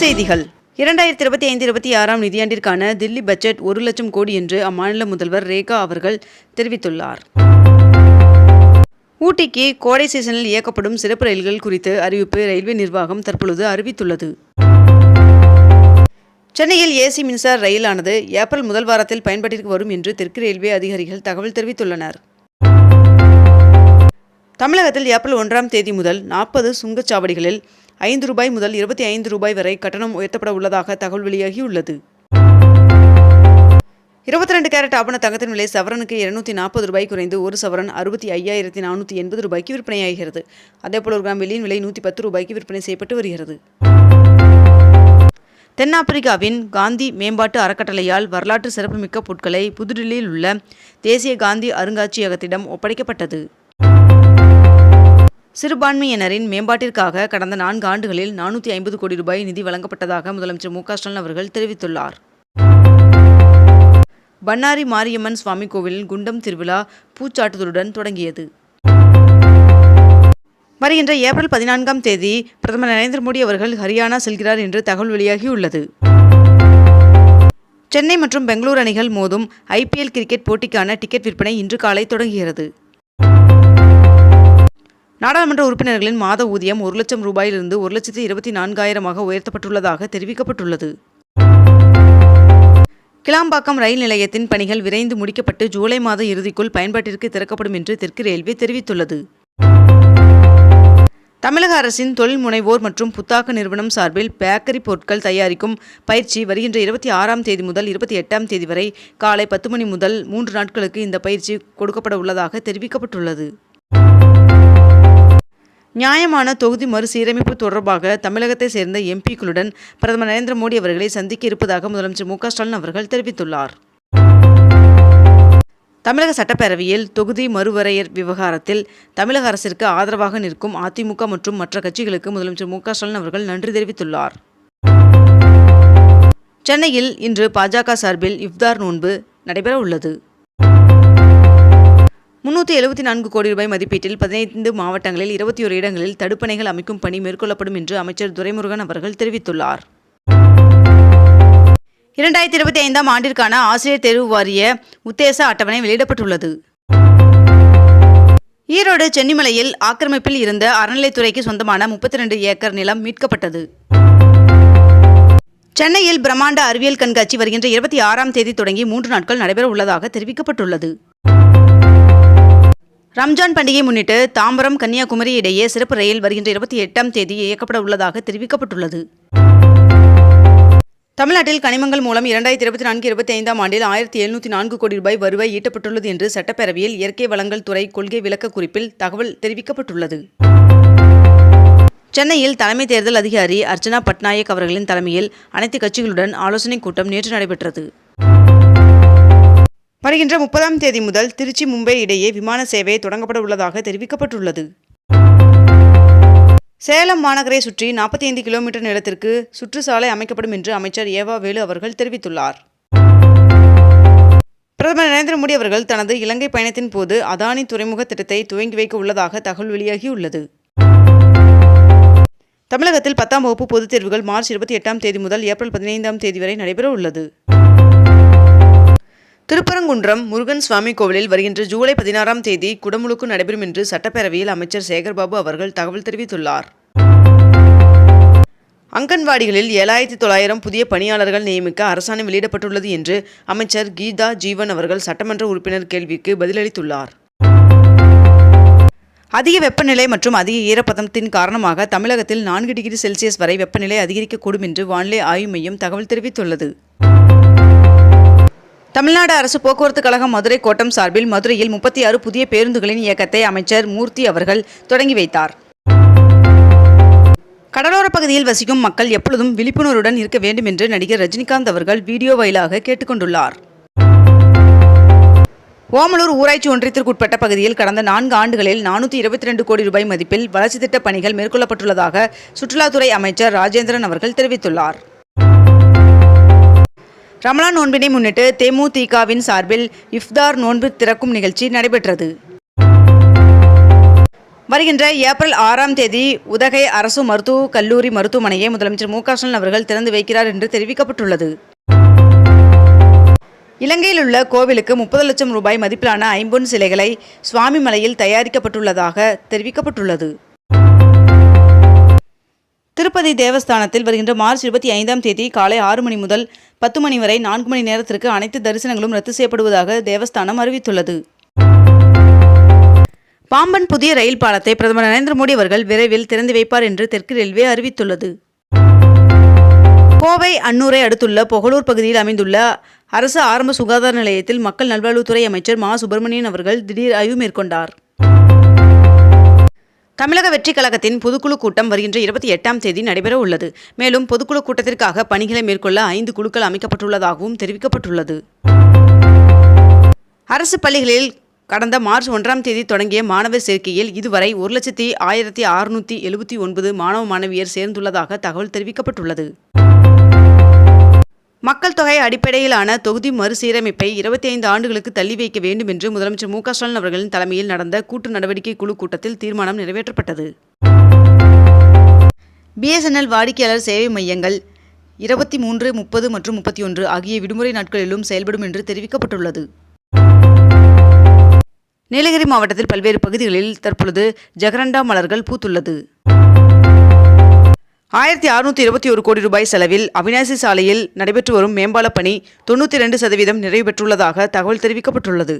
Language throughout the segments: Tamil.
செய்திகள். இரண்டாயிரத்தி இருபத்தி ஐந்து இருபத்தி ஆறாம் நிதியாண்டிற்கான தில்லி பட்ஜெட் ஒரு லட்சம் கோடி என்று அம்மாநில முதல்வர் ரேகா அவர்கள் தெரிவித்துள்ளார். ஊட்டிக்கு கோடை சீசனில் இயக்கப்படும் சிறப்பு ரயில்கள் குறித்து அறிவிப்பு ரயில்வே நிர்வாகம் தற்பொழுது அறிவித்துள்ளது. சென்னையில் ஏசி மின்சார ரயிலானது ஏப்ரல் முதல் வாரத்தில் பயன்பாட்டிற்கு வரும் என்று தெற்கு ரயில்வே அதிகாரிகள் தகவல் தெரிவித்துள்ளனர். தமிழகத்தில் ஏப்ரல் ஒன்றாம் தேதி முதல் நாற்பது சுங்கச்சாவடிகளில் ஐந்து ரூபாய் முதல் இருபத்தி ஐந்து ரூபாய் வரை கட்டணம் உயர்த்தப்பட உள்ளதாக தகவல் வெளியாகியுள்ளது. இருபத்தி ரெண்டு கேரட் ஆபண தங்கத்தின் விலை சவரனுக்கு இருநூத்தி நாற்பது ரூபாய் குறைந்து ஒரு சவரன் அறுபத்தி ஐயாயிரத்தி நானூற்றி எண்பது ரூபாய்க்கு விற்பனையாகிறது. அதேபோல் ஒரு கிராம் வெள்ளியின் விலை நூற்றி பத்து ரூபாய்க்கு விற்பனை செய்யப்பட்டு வருகிறது. தென்னாப்பிரிக்காவின் காந்தி மேம்பாட்டு அறக்கட்டளையால் வரலாற்று சிறப்புமிக்க பொருட்களை புதுடில்லியில் உள்ள தேசிய காந்தி அருங்காட்சியகத்திடம் ஒப்படைக்கப்பட்டது. சிறுபான்மையினரின் மேம்பாட்டிற்காக கடந்த நான்கு ஆண்டுகளில் நானூற்றி ஐம்பது கோடி ரூபாய் நிதி வழங்கப்பட்டதாக முதலமைச்சர் மு ஸ்டாலின் அவர்கள் தெரிவித்துள்ளார். பண்ணாரி மாரியம்மன் சுவாமி கோவிலில் குண்டம் திருவிழா பூச்சாட்டுதலுடன் தொடங்கியது. வருகின்ற ஏப்ரல் பதினான்காம் தேதி பிரதமர் நரேந்திர மோடி அவர்கள் ஹரியானா செல்கிறார் என்று தகவல் வெளியாகியுள்ளது. சென்னை மற்றும் பெங்களூர் அணிகள் மோதும் ஐபிஎல் கிரிக்கெட் போட்டிக்கான டிக்கெட் விற்பனை இன்று காலை தொடங்குகிறது. நாடாளுமன்ற உறுப்பினர்களின் மாத ஊதியம் ஒரு லட்சம் ரூபாயிலிருந்து ஒரு லட்சத்து இருபத்தி நான்காயிரமாக உயர்த்தப்பட்டுள்ளதாக தெரிவிக்கப்பட்டுள்ளது. கிளாம்பாக்கம் ரயில் நிலையத்தின் பணிகள் விரைந்து முடிக்கப்பட்டு ஜூலை மாத இறுதிக்குள் பயன்பாட்டிற்கு திறக்கப்படும் என்று தெற்கு ரயில்வே தெரிவித்துள்ளது. தமிழக அரசின் தொழில் முனைவோர் மற்றும் புத்தாக்க நிறுவனம் சார்பில் பேக்கரி பொருட்கள் தயாரிக்கும் பயிற்சி வருகின்ற இருபத்தி ஆறாம் தேதி முதல் இருபத்தி எட்டாம் தேதி வரை காலை பத்து மணி முதல் மூன்று நாட்களுக்கு இந்த பயிற்சி கொடுக்கப்பட உள்ளதாக தெரிவிக்கப்பட்டுள்ளது. நியாயமான தொகுதி மறுசீரமைப்பு தொடர்பாக தமிழகத்தை சேர்ந்த எம்பிக்களுடன் பிரதமர் நரேந்திர மோடி அவர்களை சந்திக்க இருப்பதாக முதலமைச்சர் மு ஸ்டாலின் அவர்கள் தெரிவித்துள்ளார். தமிழக சட்டப்பேரவையில் தொகுதி மறுவரையர் விவகாரத்தில் தமிழக அரசிற்கு ஆதரவாக நிற்கும் அதிமுக மற்றும் மற்ற கட்சிகளுக்கு முதலமைச்சர் மு ஸ்டாலின் அவர்கள் நன்றி தெரிவித்துள்ளார். சென்னையில் இன்று பாஜக சார்பில் இஃப்தார் நோன்பு நடைபெற உள்ளது முன்னூற்றி எழுபத்தி நான்கு கோடி ரூபாய் மதிப்பீட்டில் பதினைந்து மாவட்டங்களில் இருபத்தி ஒரு இடங்களில் தடுப்பணைகள் அமைக்கும் பணி மேற்கொள்ளப்படும் என்று அமைச்சர் துரைமுருகன் அவர்கள் தெரிவித்துள்ளார். இரண்டாயிரத்தி இருபத்தி ஐந்தாம் ஆண்டிற்கான ஆசிரியர் தேர்வு வாரிய உத்தேச அட்டவணை வெளியிடப்பட்டுள்ளது. ஈரோடு சென்னிமலையில் ஆக்கிரமிப்பில் இருந்த அறநிலைத்துறைக்கு சொந்தமான முப்பத்தி ரெண்டு ஏக்கர் நிலம் மீட்கப்பட்டது. சென்னையில் பிரம்மாண்ட அறிவியல் கண்காட்சி வருகின்ற இருபத்தி ஆறாம் தேதி தொடங்கி மூன்று நாட்கள் நடைபெற உள்ளதாக தெரிவிக்கப்பட்டுள்ளது. ரம்ஜான் பண்டிகையை முன்னிட்டு தாம்பரம் கன்னியாகுமரி இடையே சிறப்பு ரயில் வருகின்ற இருபத்தி எட்டாம் தேதி இயக்கப்பட உள்ளதாக தெரிவிக்கப்பட்டுள்ளது. தமிழ்நாட்டில் கனிமங்கள் மூலம் இரண்டாயிரத்தி இருபத்தி நான்கு இருபத்தி ஐந்தாம் ஆண்டில் ஆயிரத்தி எழுநூற்றி நான்கு கோடி ரூபாய் வருவாய் ஈட்டப்பட்டுள்ளது என்று சட்டப்பேரவையில் இயற்கை வளங்கள் துறை கொள்கை விளக்க குறிப்பில் தகவல் தெரிவிக்கப்பட்டுள்ளது. சென்னையில் தலைமை தேர்தல் அதிகாரி அர்ச்சனா பட்நாயக் அவர்களின் தலைமையில் அனைத்து கட்சிகளுடன் ஆலோசனைக் கூட்டம் நேற்று நடைபெற்றது. வருகின்ற முப்பதாம் தேதி முதல் திருச்சி மும்பை இடையே விமான சேவை தொடங்கப்பட உள்ளதாக தெரிவிக்கப்பட்டுள்ளது. சேலம் மாநகரை சுற்றி நாற்பத்தி ஐந்து கிலோமீட்டர் நிலத்திற்கு சுற்றுச்சாலை அமைக்கப்படும் என்று அமைச்சர் ஏவா வேலு அவர்கள் தெரிவித்துள்ளார். பிரதமர் நரேந்திர மோடி அவர்கள் தனது இலங்கை பயணத்தின் போது அதானி துறைமுக திட்டத்தை துவங்கி வைக்க உள்ளதாக தகவல் வெளியாகியுள்ளது. தமிழகத்தில் பத்தாம் வகுப்பு பொதுத் தேர்வுகள் மார்ச் இருபத்தி எட்டாம் தேதி முதல் ஏப்ரல் பதினைந்தாம் தேதி வரை நடைபெற உள்ளது திருப்பரங்குன்றம் முருகன் சுவாமி கோவிலில் வருகின்ற ஜூலை பதினாறாம் தேதி குடமுழுக்கு நடைபெறும் என்று சட்டப்பேரவையில் அமைச்சர் சேகர்பாபு அவர்கள் தகவல் தெரிவித்துள்ளார். அங்கன்வாடிகளில் ஏழாயிரத்தி தொள்ளாயிரம் புதிய பணியாளர்கள் நியமிக்க அரசாணை வெளியிடப்பட்டுள்ளது என்று அமைச்சர் கீதா ஜீவன் அவர்கள் சட்டமன்ற உறுப்பினர் கேள்விக்கு பதிலளித்துள்ளார். அதிக வெப்பநிலை மற்றும் அதிக ஈரப்பதத்தின் காரணமாக தமிழகத்தில் நான்கு டிகிரி செல்சியஸ் வரை வெப்பநிலை அதிகரிக்கக்கூடும் என்று வானிலை ஆய்வு மையம் தகவல் தெரிவித்துள்ளது. தமிழ்நாடு அரசு போக்குவரத்து கழகம் மதுரை கோட்டம் சார்பில் மதுரையில் முப்பத்தி ஆறு புதிய பேருந்துகளின் இயக்கத்தை அமைச்சர் மூர்த்தி அவர்கள் தொடங்கி வைத்தார். கடலோரப் பகுதியில் வசிக்கும் மக்கள் எப்பொழுதும் விழிப்புணர்வுடன் இருக்க வேண்டும் என்று நடிகர் ரஜினிகாந்த் அவர்கள் வீடியோ வாயிலாக கேட்டுக்கொண்டுள்ளார். ஓமலூர் ஊராட்சி ஒன்றியத்திற்குட்பட்ட பகுதியில் கடந்த நான்கு ஆண்டுகளில் நானூற்றி இருபத்தி ரெண்டு கோடி ரூபாய் மதிப்பில் வளர்ச்சித் திட்டப் பணிகள் மேற்கொள்ளப்பட்டுள்ளதாக சுற்றுலாத்துறை அமைச்சர் ராஜேந்திரன் அவர்கள் தெரிவித்துள்ளார். ரமலான் நோன்பினை முன்னிட்டு தேமுதிகவின் சார்பில் இஃப்தார் நோன்பு திறக்கும் நிகழ்ச்சி நடைபெற்றது. வருகின்ற ஏப்ரல் ஆறாம் தேதி உதகை அரசு மருத்துவ கல்லூரி மருத்துவமனையை முதலமைச்சர் மு அவர்கள் திறந்து வைக்கிறார் என்று தெரிவிக்கப்பட்டுள்ளது. இலங்கையில் உள்ள கோவிலுக்கு முப்பது லட்சம் ரூபாய் மதிப்பிலான ஐம்பொன் சிலைகளை சுவாமிமலையில் தயாரிக்கப்பட்டுள்ளதாக தெரிவிக்கப்பட்டுள்ளது. திருப்பதி தேவஸ்தானத்தில் வருகின்ற மார்ச் இருபத்தி ஐந்தாம் தேதி காலை ஆறு மணி முதல் பத்து மணி வரை நான்கு மணி நேரத்திற்கு அனைத்து தரிசனங்களும் ரத்து செய்யப்படுவதாக தேவஸ்தானம் அறிவித்துள்ளது. பாம்பன் புதிய ரயில் பாலத்தை பிரதமர் நரேந்திர மோடி அவர்கள் விரைவில் திறந்து வைப்பார் என்று தெற்கு ரயில்வே அறிவித்துள்ளது. கோவை அன்னூரை அடுத்துள்ள பொகலூர் பகுதியில் அமைந்துள்ள அரசு ஆரம்ப சுகாதார நிலையத்தில் மக்கள் நல்வாழ்வுத்துறை அமைச்சர் மா. சுப்பிரமணியன் அவர்கள் திடீர் ஆய்வு மேற்கொண்டார். தமிழக வெற்றிக் கழகத்தின் பொதுக்குழு கூட்டம் வருகின்ற இருபத்தி எட்டாம் தேதி நடைபெற உள்ளது. மேலும் பொதுக்குழு கூட்டத்திற்காக பணிகளை மேற்கொள்ள ஐந்து குழுக்கள் அமைக்கப்பட்டுள்ளதாகவும் தெரிவிக்கப்பட்டுள்ளது. அரசு பள்ளிகளில் கடந்த மார்ச் ஒன்றாம் தேதி தொடங்கிய மாணவர் சேர்க்கையில் இதுவரை ஒரு லட்சத்தி ஆயிரத்தி அறுநூற்றி எழுபத்தி ஒன்பது மாணவ மாணவியர் சேர்ந்துள்ளதாக தகவல் தெரிவிக்கப்பட்டுள்ளது. மக்கள் தொகை அடிப்படையிலான தொகுதி மறுசீரமைப்பை இருபத்தி ஐந்து ஆண்டுகளுக்கு தள்ளி வைக்க வேண்டும் என்று முதலமைச்சர் மு க ஸ்டாலின் அவர்களின் தலைமையில் நடந்த கூட்டு நடவடிக்கை குழு கூட்டத்தில் தீர்மானம் நிறைவேற்றப்பட்டது. பிஎஸ்என்எல் வாடிக்கையாளர் சேவை மையங்கள் இருபத்தி மூன்று முப்பது மற்றும் முப்பத்தி ஒன்று ஆகிய விடுமுறை நாட்களிலும் செயல்படும் என்று தெரிவிக்கப்பட்டுள்ளது. நீலகிரி மாவட்டத்தில் பல்வேறு பகுதிகளில் தற்பொழுது ஜெகரண்டா மலர்கள் பூத்துள்ளது. ஆயிரத்தி அறுநூற்றி இருபத்தி ஒரு கோடி ரூபாய் செலவில் அவினாசி சாலையில் நடைபெற்று வரும் மேம்பால பணி தொண்ணூற்றி ரெண்டு சதவீதம் நிறைவு பெற்றுள்ளதாக தகவல் தெரிவிக்கப்பட்டுள்ளது.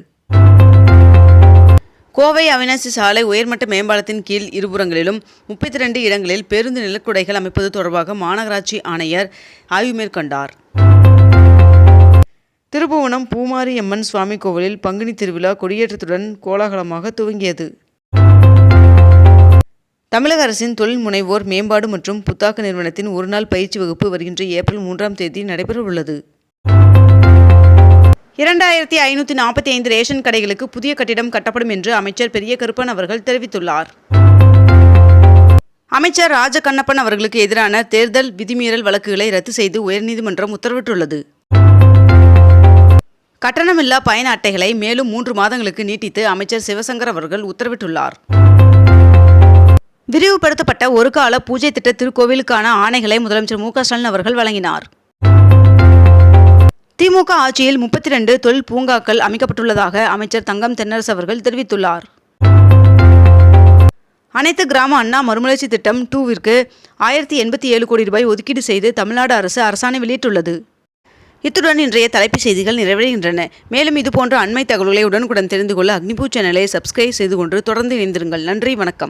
கோவை அவினாசி சாலை உயர்மட்ட மேம்பாலத்தின் கீழ் இருபுறங்களிலும் முப்பத்தி ரெண்டு இடங்களில் பேருந்து நிலக்குடைகள் அமைப்பது தொடர்பாக மாநகராட்சி ஆணையர் ஆய்வு மேற்கொண்டார். திருபுவனம் பூமாரி அம்மன் சுவாமி கோவிலில் பங்குனி திருவிழா கொடியேற்றத்துடன் கோலாகலமாக துவங்கியது. தமிழக அரசின் தொழில் முனைவோர் மேம்பாடு மற்றும் புத்தாக்க நிறுவனத்தின் ஒருநாள் பயிற்சி வகுப்பு வருகின்ற ஏப்ரல் மூன்றாம் தேதி நடைபெற உள்ளது இரண்டாயிரத்தி ஐநூற்றி நாற்பத்தி ஐந்து ரேஷன் கடைகளுக்கு புதிய கட்டிடம் கட்டப்படும் என்று அமைச்சர் பெரிய கருப்பன் அவர்கள் தெரிவித்துள்ளார். அமைச்சர் ராஜ கண்ணப்பன் அவர்களுக்கு எதிரான தேர்தல் விதிமீறல் வழக்குகளை ரத்து செய்து உயர்நீதிமன்றம் உத்தரவிட்டுள்ளது. கட்டணமில்லா பயண அட்டைகளை மேலும் மூன்று மாதங்களுக்கு நீட்டித்து அமைச்சர் சிவசங்கர் அவர்கள் உத்தரவிட்டுள்ளார். விரிவுபடுத்தப்பட்ட ஒரு கால பூஜை திட்ட திருக்கோவிலுக்கான ஆணைகளை முதலமைச்சர் மு ஸ்டாலின் அவர்கள் வழங்கினார். திமுக ஆட்சியில் முப்பத்தி ரெண்டு தொழில் பூங்காக்கள் அமைக்கப்பட்டுள்ளதாக அமைச்சர் தங்கம் தென்னரசு அவர்கள் தெரிவித்துள்ளார். அனைத்து கிராம அண்ணா மறுமலர்ச்சி திட்டம் டூவிற்கு ஆயிரத்தி எண்பத்தி ஏழு கோடி ரூபாய் ஒதுக்கீடு செய்து தமிழ்நாடு அரசு அரசாணை வெளியிட்டுள்ளது. இத்துடன் இன்றைய தலைப்புச் செய்திகள் நிறைவடைகின்றன. மேலும் இதுபோன்ற அண்மை தகவல்களை உடனுக்குடன் தெரிந்து கொள்ள அக்னிபூ சேனலை சப்ஸ்கிரைப் செய்து கொண்டு தொடர்ந்து இணைந்திருங்கள். நன்றி வணக்கம்.